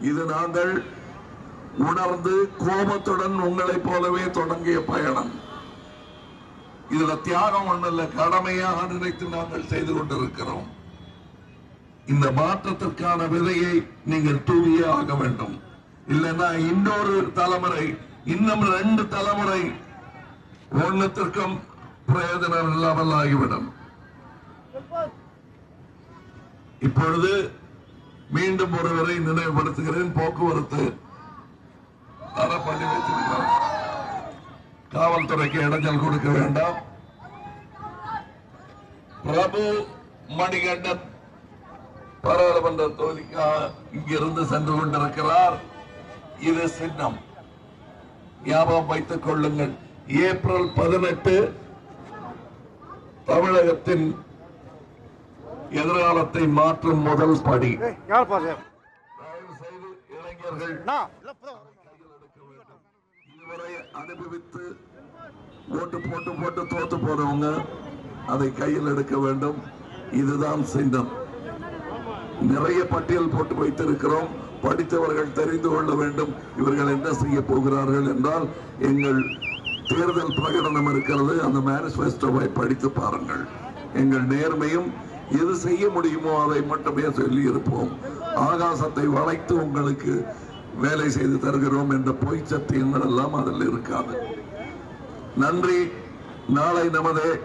இது நாங்கள் உணர்ந்து கோபத்துடன் உங்களைப் போலவே தொடங்கிய பயணம். இதுல தியாகம் ஒண்ணல்ல கடமையாக நினைத்து நாங்கள் செய்து கொண்டிருக்கிறோம். இந்த மாற்றத்திற்கான விதையை நீங்கள் தூவியே ஆக வேண்டும். இல்லைன்னா இன்னொரு தலைமுறை இன்னும் ரெண்டு தலைமுறை ஒன்னத்திற்கும் பிரயோஜனம் இல்லாமல் ஆகிவிடும் இப்பொழுது மீண்டும் ஒருவரை நினைவுபடுத்துகிறேன். போக்குவரத்து பண்ணி வைத்திருக்கிறோம் காவல்துறைக்கு இடைஞ்சல் கொடுக்க வேண்டாம். பிரபு மணிகண்டன் பாராளுமன்ற தொகுதிக்காக இங்கிருந்து சென்று கொண்டிருக்கிறார். இது சின்னம். ஞாபகம் வைத்துக் கொள்ளுங்கள். ஏப்ரல் பதினெட்டு தமிழகத்தின் எதிர்காலத்தை மாற்றும் முதல் படி. இளைஞர்கள் இதுவரை அனுபவித்து ஓட்டு போட்டு போட்டு தோத்து போனவங்க அதை கையில் எடுக்க வேண்டும். இதுதான் சின்னம். நிறைய பட்டியல் போட்டு வைத்திருக்கிறோம். படித்தவர்கள் தெரிந்து கொள்ள வேண்டும். இவர்கள் என்ன செய்ய போகிறார்கள் என்றால் எங்கள் தேர்தல் பிரகடனம் இருக்கிறது. அந்த மேனிஃபெஸ்டோவை படித்து பாருங்கள். எங்கள் நேர்மையும் எது செய்ய முடியுமோ அதை மட்டுமே சொல்லி இருப்போம் ஆகாசத்தை வளைத்து உங்களுக்கு வேலை செய்து தருகிறோம் என்ற பொய் சத்தியங்கள் எல்லாம் அதில் இருக்காது. நன்றி. நாளை நமது.